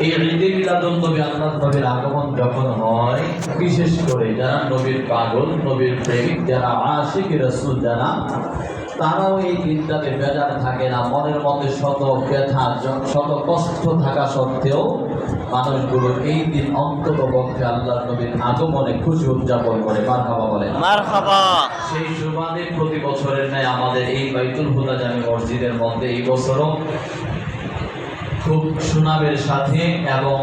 এই আগমন যখন হয়, বিশেষ করে যারা নবীর পাগল, নবীর প্রেমিক, যারা আশিক রসুল যারা তারাও এই দিনটাতে বেজার থাকে না। মনের মধ্যে শত ব্যথা শত কষ্ট থাকা সত্ত্বেও মানুষগুলো এই দিন অন্তত পক্ষে আল্লাহ নবীর আগমনে খুশি উদযাপন করে। মার খাওয়া বলে মারহাবা। সেই সুবাদে প্রতি বছরের ন্যায় আমাদের এই বাইতুল হুদা জামি মসজিদের মধ্যে এই বছরও খুব সুনামের সাথে এবং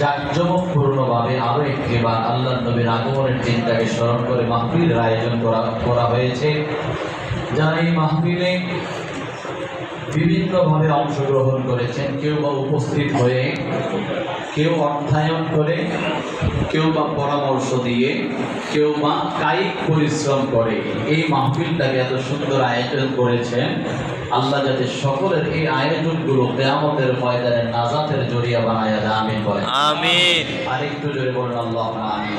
জাঁকজমকপূর্ণভাবে আরও একটিবার আল্লাহ নবীর আগমনের দিনটাকে স্মরণ করে মাহফিলের আয়োজন করা করা হয়েছে। যারা এই মাহফিলে বিভিন্নভাবে অংশগ্রহণ করেছেন। কেউ বা উপস্থিত হয়ে কেউ অর্থায়ন করে কেউ বা পরামর্শ দিয়ে কেউ বা কায়িক পরিশ্রম করে এই মাহফিলটাকে এত সুন্দর আয়োজন করেছেন। আল্লাহ যাতে সকলের এই আয়োজনগুলো কেয়ামতের ময়দানে নাজাতের জড়িয়া বানায়া আমিন বলেন। আমিন। আরেকটু জোরে বলেন আল্লাহ আমিন।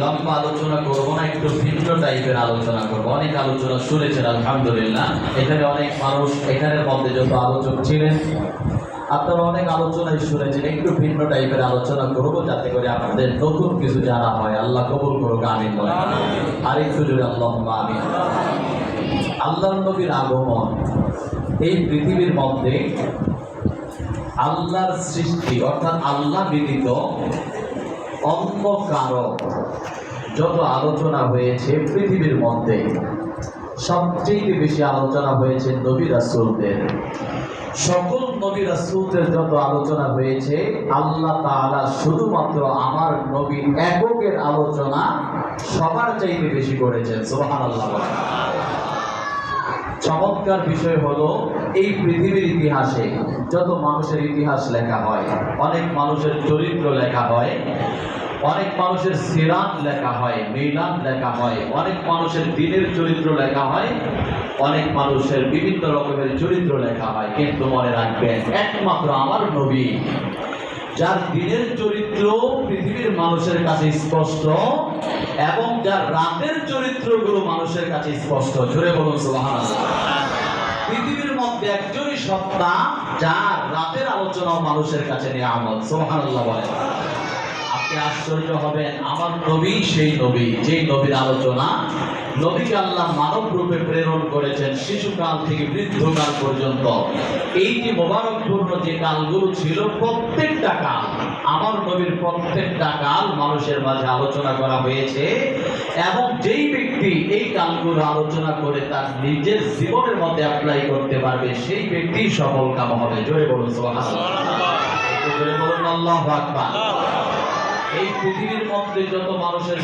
লম্বা আলোচনা করব না একটু ভিন্ন টাইপের আলোচনা করব। অনেক আলোচনা শুনেছেন আলহামদুলিল্লাহ। এখানে অনেক মানুষ এখানের মধ্যে যত আলোচক ছিলেন আপনারা অনেক আলোচনায় শুনেছেন একটু ভিন্ন টাইপের আলোচনা করব যাতে করে আপনাদের নতুন কিছু জানা হয়। আল্লাহ কবুল করুক বলে আর একটু জোরে আল্লাহ আমিন। আল্লাহ নবীর আগমন এই পৃথিবীর মধ্যে আল্লাহর সৃষ্টি অর্থাৎ আল্লাহ ব্যতীত অন্য কারও যত আলোচনা হয়েছে পৃথিবীর মধ্যে সবচেয়ে বেশি আলোচনা হয়েছে নবী রাসূলদের সকল নবী রাসূলদের যত আলোচনা হয়েছে, আল্লাহ তাআলা শুধুমাত্র আমার নবী এককের আলোচনা সবার চাইতে বেশি করেছেন বলেন। চমৎকার বিষয় হলো, এই পৃথিবীর ইতিহাসে যত মানুষের ইতিহাস লেখা হয়, অনেক মানুষের চরিত্র লেখা হয় অনেক মানুষের সিরাত লেখা হয়, মিলাদ লেখা হয়, অনেক মানুষের দিনের চরিত্র লেখা হয়, অনেক মানুষের বিভিন্ন রকমের চরিত্র লেখা হয়। কিন্তু মনে রাখবেন, একমাত্র আমার নবী, যার দিনের চরিত্র পৃথিবীর মানুষের কাছে স্পষ্ট এবং যার রাতের চরিত্রগুলো মানুষের কাছে স্পষ্ট। জোরে বলুন, সুবহানাল্লাহ। পৃথিবীর মধ্যে একজনই সত্তা, যার রাতের আলোচনাও মানুষের কাছে নিয়ামত। সুবহানাল্লাহ বলেন। আপনি আশ্চর্য হবেন, আমার নবী সেই নবী, যেই নবীর আলোচনা নবীকে আল্লাহ মানব রূপে প্রেরণ করেছেন শিশুকাল থেকে বৃদ্ধকাল পর্যন্ত। এই যে মোবারকপূর্ণ যে কালগুলো ছিল প্রত্যেকটা কাল, আমার নবীর প্রত্যেকটা কাল মানুষের মাঝে আলোচনা করা হয়েছে এবং যেই ব্যক্তি এই কালগুলো আলোচনা করে তার নিজের জীবনের মধ্যে অ্যাপ্লাই করতে পারবে, সেই ব্যক্তি সফল কাম হবে। জোরে বলুন, আল্লাহু আকবার। এই পৃথিবীর মধ্যে যত মানুষের